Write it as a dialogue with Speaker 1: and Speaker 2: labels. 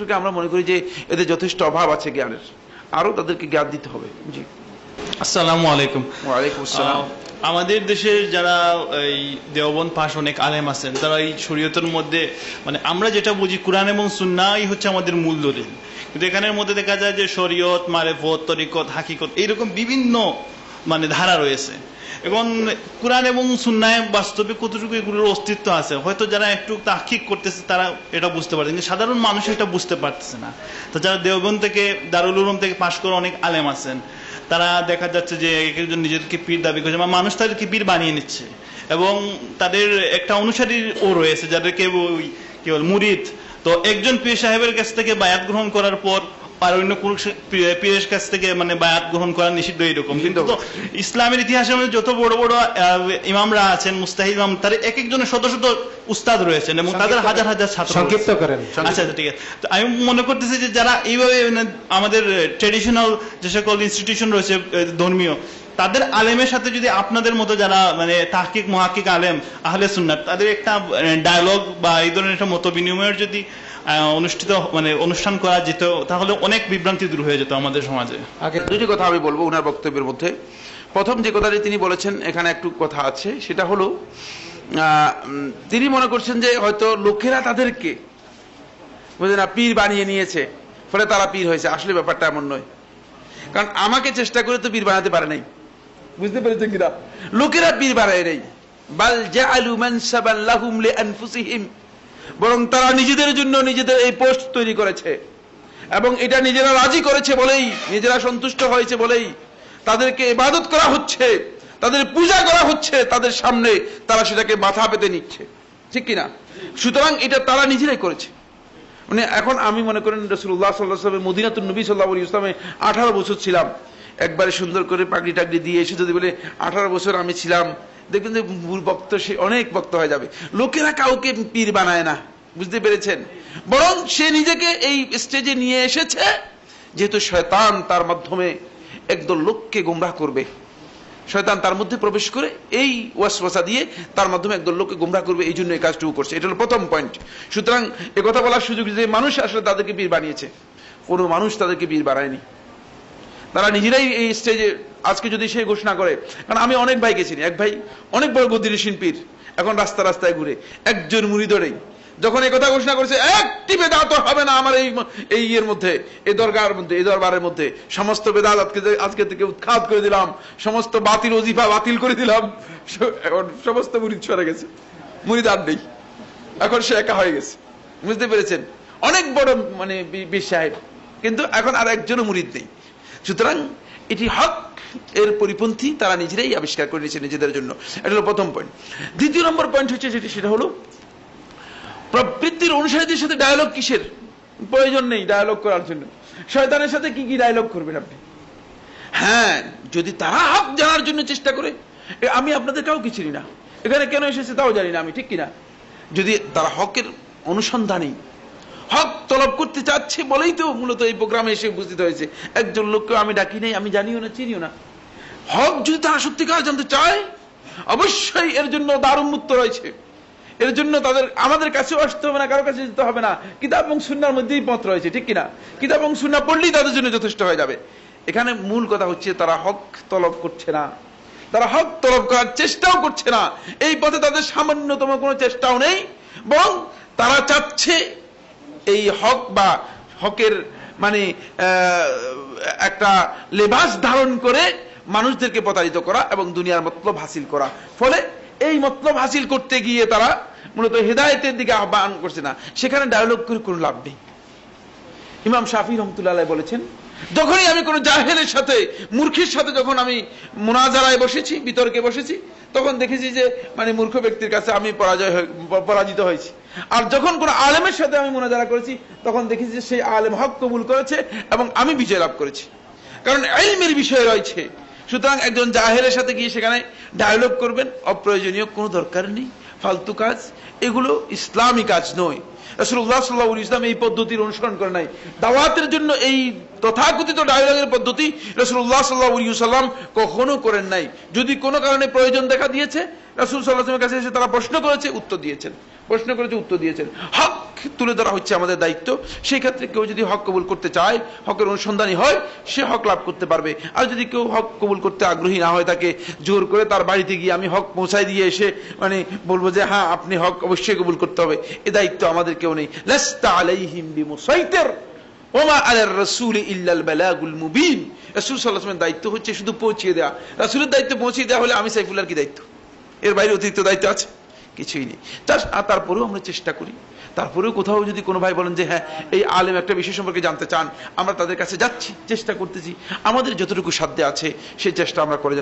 Speaker 1: থেকে আমরা মনে করি যে এদের যথেষ্ট অভাব আছে জ্ঞানের। আরও তাদেরকে জ্ঞান দিতে হবে। জি।
Speaker 2: আসসালামু আলাইকুম।
Speaker 1: ওয়ালাইকুম আসসালাম।
Speaker 2: আমাদের দেশের যারা এই দেওবন পাশ অনেক আলেম আছেন তারা এই শরীয়তের মধ্যে মানে আমরা যেটা বুঝি কোরআন এবং সুন্নাই হচ্ছে আমাদের মূল দলিল কিন্তু এখানের মধ্যে দেখা যায় যে শরীয়ত মারেফত তরিকত হাকিকত এইরকম বিভিন্ন মানে ধারা রয়েছে। এখন কোরআন এবং সুন্নায় বাস্তবে কতটুকু এগুলোর অস্তিত্ব আছে? হয়তো যারা একটু তাহকিক করতেছে, তারা এটা বুঝতে পারছে। কিন্তু সাধারণ মানুষ এটা বুঝতে পারতেছে না। তো যারা দেওবন থেকে, দারুল উলুম থেকে পাশ করে অনেক আলেম আছেন, তারা দেখা যাচ্ছে যে এক একজন নিজেদেরকে পীর দাবি করছে, বা মানুষ তাদেরকে পীর বানিয়ে নিচ্ছে। এবং তাদের একটা অনুসারী ও রয়েছে, যাদেরকে ওই কি বল, মুরিদ। তো একজন পীর সাহেবের কাছ থেকে বায়াত গ্রহণ করার পর অন্য কোন পীরের কাছ থেকে মানে বায়াত গ্রহণ করা নিষিদ্ধ এরকম কিন্তু ইসলামের ইতিহাসে যত বড় বড় ইমামরা আছেন মুস্তাহিদ ইমাম তার এক একজনের শত শত উস্তাদ রয়েছেন এবং তাদের হাজার হাজার ছাত্র
Speaker 3: সংক্ষিপ্ত করেন।
Speaker 2: আচ্ছা আচ্ছা ঠিক আছে। তো আমি মনে করতেছি যে যারা এইভাবে মানে আমাদের ট্রেডিশনাল যে সকল ইনস্টিটিউশন রয়েছে ধর্মীয় তাদের আলেমের সাথে যদি আপনাদের মতো যারা মানে তাহকিক মহাকিক আলেম, আহলে সুন্নাত, তাদের একটা ডায়লগ বা এই ধরনের একটা মত বিনিময়ের যদি অনুষ্ঠিত মানে অনুষ্ঠান করা যেত, তাহলে অনেক বিভ্রান্তি দূর হয়ে যেত আমাদের সমাজে।
Speaker 3: আগে
Speaker 1: দুটি কথা আমি বলব ওনার বক্তব্যের মধ্যে। প্রথম যে কথাটি তিনি বলেছেন, এখানে একটু কথা আছে, সেটা হলো তিনি মনে করছেন যে হয়তো লোকেরা তাদেরকে, বুঝলেন না, পীর বানিয়ে নিয়েছে, ফলে তারা পীর হয়েছে। আসলে ব্যাপারটা এমন নয়। কারণ আমাকে চেষ্টা করে তো পীর বানাতে পারে নাই। বুঝতে পেরেছেন কিনা? লোকেরা পীর বানায় নেই। বাল বরং তারা নিজেদের জন্য নিজেদের এই পোস্ট তৈরি করেছে। এবং এটা নিজেরা রাজি করেছে বলেই, নিজেরা সন্তুষ্ট হয়েছে বলেই তাদেরকে ইবাদত করা হচ্ছে, তাদের পূজা করা হচ্ছে, তাদের সামনে তারা সেটাকে মাথা পেতে নিচ্ছে। ঠিক কিনা? সুতরাং এটা তারা নিজেরাই করেছে। মানে এখন আমি মনে করেন রসুল্লাহ সাল্লাহ মদিনাতুল নবী সাল্লাহ ইসলামে আঠারো বছর ছিলাম। একবারে সুন্দর করে পাগড়ি টাগড়ি দিয়ে এসে যদি বলে, আঠারো বছর আমি ছিলাম। দেখবেন যে মূল বক্ত সে অনেক বক্ত হয়ে যাবে। লোকেরা কাউকে পীর বানায় না, বুঝতে পেরেছেন? বরং সে নিজেকে এই স্টেজে নিয়ে এসেছে, যেহেতু শয়তান তার মাধ্যমে একদল লোককে গুমরাহ করবে। শয়তান তার মধ্যে প্রবেশ করে এই ওয়াসওয়াসা দিয়ে তার মাধ্যমে একদল লোককে গুমরাহ করবে, এই জন্য এই কাজটুকু করছে। এটা হলো প্রথম পয়েন্ট সুতরাং এ কথা বলার সুযোগ যে মানুষ আসলে তাদেরকে বীর বানিয়েছে। কোনো মানুষ তাদেরকে বীর বানায়নি। তারা নিজেরাই এই স্টেজে আজকে যদি সে ঘোষণা করে, কারণ আমি অনেক ভাই গেছি এক ভাই, অনেক বড় গদির শিল্পীর, এখন রাস্তা রাস্তায় ঘুরে, একজন মুড়ি ধরেই যখন এই কথা ঘোষণা করেছে একটি বেদাত হবে না আমার এই এই ইয়ের মধ্যে, এই দরগার মধ্যে, এই দরবারের মধ্যে। সমস্ত বেদাত আজকে আজকে থেকে উৎখাত করে দিলাম, সমস্ত বাতিল অজিফা বাতিল করে দিলাম। এখন সমস্ত মুড়ি সরে গেছে। মুড়িদ আর নেই। এখন সে একা হয়ে গেছে। বুঝতে পেরেছেন? অনেক বড় মানে বীর সাহেব। কিন্তু এখন আর একজনও মুরিদ নেই। সুতরাং এটি হক এর পরিপন্থী, তারা নিজেরাই আবিষ্কার করে নিয়েছে নিজেদের জন্য। এটা হলো প্রথম পয়েন্ট দ্বিতীয় নম্বর পয়েন্ট হচ্ছে যেটি, সেটা হলো প্রবৃত্তির অনুসারীদের সাথে ডায়ালগ কিসের? প্রয়োজন নেই ডায়ালগ করার জন্য। শয়তানের সাথে কি কি ডায়ালগ করবেন আপনি? হ্যাঁ যদি তারা হক জানার জন্য চেষ্টা করে আমি আপনাদের কাউকে চিনি না। এখানে কেন এসেছে তাও জানি না আমি, ঠিক কিনা? যদি তারা হকের অনুসন্ধানী হক তলব করতে চাচ্ছে বলেই তো মূলত এই প্রোগ্রামে এসে উপস্থিত হয়েছে। একজন লোককে আমি ডাকি নাই, আমি জানিও না, চিনিও না। হক যদি তারা সত্যিকার জানতে চায়, অবশ্যই এর জন্য দারুণ মুক্ত রয়েছে। এর জন্য তাদের, আমাদের কাছেও আসতে হবে না, কারও কাছে যেতে হবে না। কিতাব এবং সুন্নার মধ্যেই পথ রয়েছে, ঠিক কিনা? কিতাব এবং সুন্না পড়লেই তাদের জন্য যথেষ্ট হয়ে যাবে। এখানে মূল কথা হচ্ছে, তারা হক তলব করছে না। তারা হক তলব করার চেষ্টাও করছে না। এই পথে তাদের সামান্যতম কোনো চেষ্টাও নেই, বরং তারা চাচ্ছে এই হক বা হকের মানে একটা লেবাস ধারণ করে মানুষদেরকে প্রতারিত করা এবং দুনিয়ার মতলব হাসিল করা। ফলে এই মতলব হাসিল করতে গিয়ে তারা মূলত হেদায়েতের দিকে আহ্বান করছে না। সেখানে ডায়লগ করে কোনো লাভ নেই। ইমাম শাফি রহমতুল্লাহ বলেছেন, যখনই আমি কোনো জাহেলের সাথে, মূর্খের সাথে যখন আমি মোনাজারায় বসেছি, বিতর্কে বসেছি, তখন দেখেছি যে মানে মূর্খ ব্যক্তির কাছে আমি পরাজয় পরাজিত হয়েছি। আর যখন কোনো আলেমের সাথে আমি মোনাজারা করেছি, তখন দেখেছি যে সেই আলেম হক কবুল করেছে এবং আমি বিজয় লাভ করেছি। কারণ এলমের বিষয় রয়েছে। সুতরাং একজন জাহেলের সাথে গিয়ে সেখানে ডায়লগ করবেন, অপ্রয়োজনীয় কোনো দরকার নেই, ফালতু কাজ, এগুলো ইসলামী কাজ নয়। রসুল্লাহ সাল্লাহ ইসলাম এই পদ্ধতির অনুসরণ করে নাই। দাওয়াতের জন্য এই তথাকথিত ডায়লগের পদ্ধতি রসুল্লাহ সাল্লাহ সাল্লাম কখনো করেন নাই। যদি কোনো কারণে প্রয়োজন দেখা দিয়েছে রাসুল সাল্লাহামের কাছে এসে তারা প্রশ্ন করেছে, উত্তর দিয়েছেন। প্রশ্ন করেছে, উত্তর দিয়েছেন। হক তুলে ধরা হচ্ছে আমাদের দায়িত্ব। সেই ক্ষেত্রে কেউ যদি হক কবুল করতে চায়, হকের অনুসন্ধানী হয়, সে হক লাভ করতে পারবে। আর যদি কেউ হক কবুল করতে আগ্রহী না হয়, তাকে জোর করে তার বাড়িতে গিয়ে আমি হক পৌঁছাই দিয়ে এসে মানে বলব যে হ্যাঁ আপনি হক অবশ্যই কবুল করতে হবে। এ দায়িত্ব আমাদের কেউ নেই। লাস্তা আলাইহিম বিমুসাইতির, ওমা আলার রাসূল ইল্লাল বালাগুল মুবিন। রাসূল আলাইহি দায়িত্ব হচ্ছে শুধু পৌঁছে দেওয়া রাসূলের দায়িত্ব পৌঁছে দেওয়া হলে আমি সাইফুল্লাহর কি দায়িত্ব? এর বাইরে অতিরিক্ত দায়িত্ব আছে? কিছুই নেই। তার- তারপরেও আমরা চেষ্টা করি। তারপরেও কোথাও যদি কোনো ভাই বলেন যে হ্যাঁ এই আলেম একটা বিষয় সম্পর্কে জানতে চান, আমরা তাদের কাছে যাচ্ছি, চেষ্টা করতেছি। আমাদের যতটুকু সাধ্য আছে, সেই চেষ্টা আমরা করে